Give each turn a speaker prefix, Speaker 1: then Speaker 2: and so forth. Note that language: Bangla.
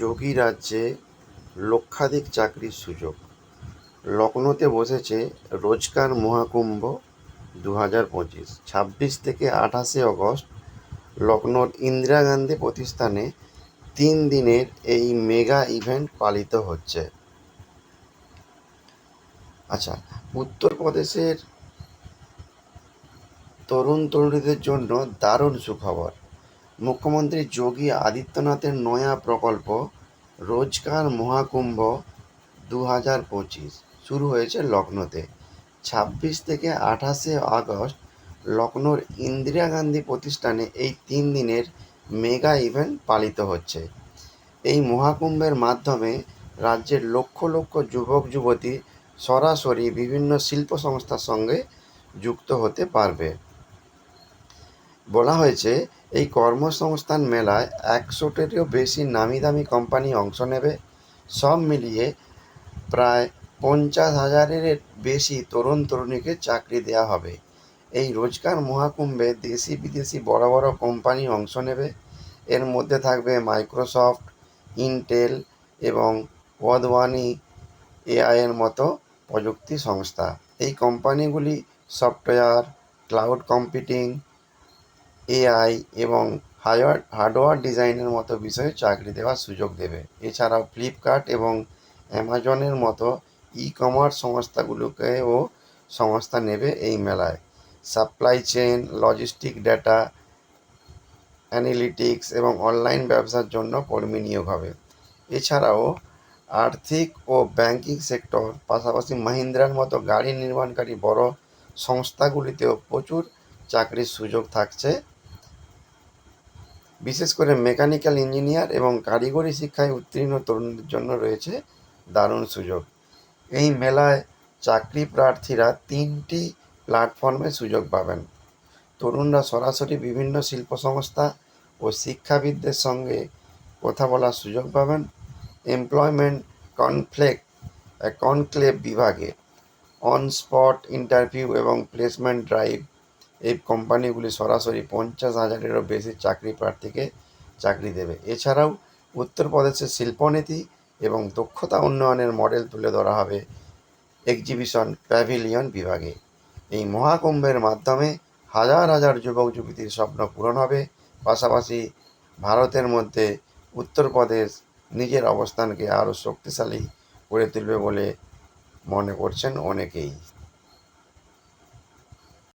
Speaker 1: যোগী রাজ্যে লক্ষাধিক চাকরির সুযোগ। লখনৌতে বসেছে রোজগার মহাকুম্ভ দু হাজার পঁচিশ। ছাব্বিশ থেকে আঠাশে অগস্ট লখনৌর ইন্দিরা গান্ধী প্রতিষ্ঠানে তিন দিনের এই মেগা ইভেন্ট পালিত হচ্ছে। আচ্ছা উত্তরপ্রদেশের তরুণ তরুণীদের জন্য দারুণ সুখবর। মুখ্যমন্ত্রী যোগী আদিত্যনাথের নয়া প্রকল্প রোজগার মহাকুম্ভ দু হাজার পঁচিশ। শুরু হয়েছে লখনৌতে ছাব্বিশ থেকে আঠাশে আগস্ট লখনৌর ইন্দিরা গান্ধী প্রতিষ্ঠানে এই তিন দিনের মেগা ইভেন্ট পালিত হচ্ছে। এই মহাকুম্ভের মাধ্যমে রাজ্যের লক্ষ লক্ষ যুবক, যুবতী সরাসরি বিভিন্ন শিল্প সংস্থার সঙ্গে যুক্ত হতে পারবে। বলা হয়েছে, এই কর্মসংস্থান মেলায় একশোটিরও বেশি নামি দামি কোম্পানি অংশ নেবে। সব মিলিয়ে প্রায় পঞ্চাশ হাজারের বেশি তরুণ তরুণীকে চাকরি দেওয়া হবে। এই রোজগার মহাকুম্ভে দেশি বিদেশি বড় বড় কোম্পানি অংশ নেবে। এর মধ্যে থাকবে মাইক্রোসফট, ইন্টেল এবং ওয়াদওয়ানি এআইয়ের মতো প্রযুক্তি সংস্থা। এই কোম্পানিগুলি সফটওয়্যার, ক্লাউড কম্পিউটিং এআই এবং হায়ার হার্ডওয়্যার ডিজাইনের মতো বিষয়ে চাকরি দেওয়ার সুযোগ দেবে। এছাড়াও ফ্লিপকার্ট এবং অ্যামাজনের মতো ই কমার্স সংস্থাগুলোকেও সংস্থা নেবে এই মেলায়। Supply chain logistic data analytics এবং অনলাইন ব্যবসার জন্য কর্মী নিয়োগ হবে। এছাড়াও আর্থিক ও ব্যাংকিং সেক্টর পাশাপাশি মাহিন্দ্রার মতো গাড়ি নির্মাণকারী বড় সংস্থাগুলিতেও প্রচুর চাকরির সুযোগ থাকছে বিশেষ করে মেকানিক্যাল ইঞ্জিনিয়ার এবং কারিগরি শিক্ষায় উত্তীর্ণ তরুণদের জন্য রয়েছে দারুণ সুযোগ। এই মেলায় চাকরি প্রার্থীরা তিনটি প্ল্যাটফর্মে সুযোগ পাবেন। তরুণরা সরাসরি বিভিন্ন শিল্প সংস্থা ও শিক্ষাবিদদের সঙ্গে কথা বলার সুযোগ পাবেন। এমপ্লয়মেন্ট কনফ্লেক্ট কনক্লেভ বিভাগে, অন স্পট ইন্টারভিউ এবং প্লেসমেন্ট ড্রাইভ এই কোম্পানিগুলি সরাসরি পঞ্চাশ হাজারেরও বেশি চাকরি প্রার্থীকে চাকরি দেবে। এছাড়াও উত্তরপ্রদেশের শিল্পনীতি এবং দক্ষতা উন্নয়নের মডেল তুলে ধরা হবে এক্সিবিশন প্যাভিলিয়ন বিভাগে। এই মহাকুম্ভের মাধ্যমে হাজার হাজার যুবক যুবতীর স্বপ্ন পূরণ হবে। পাশাপাশি ভারতের মধ্যে উত্তরপ্রদেশ নিজের অবস্থানকে আরও শক্তিশালী করে তুলবে বলে মনে করছেন অনেকেই।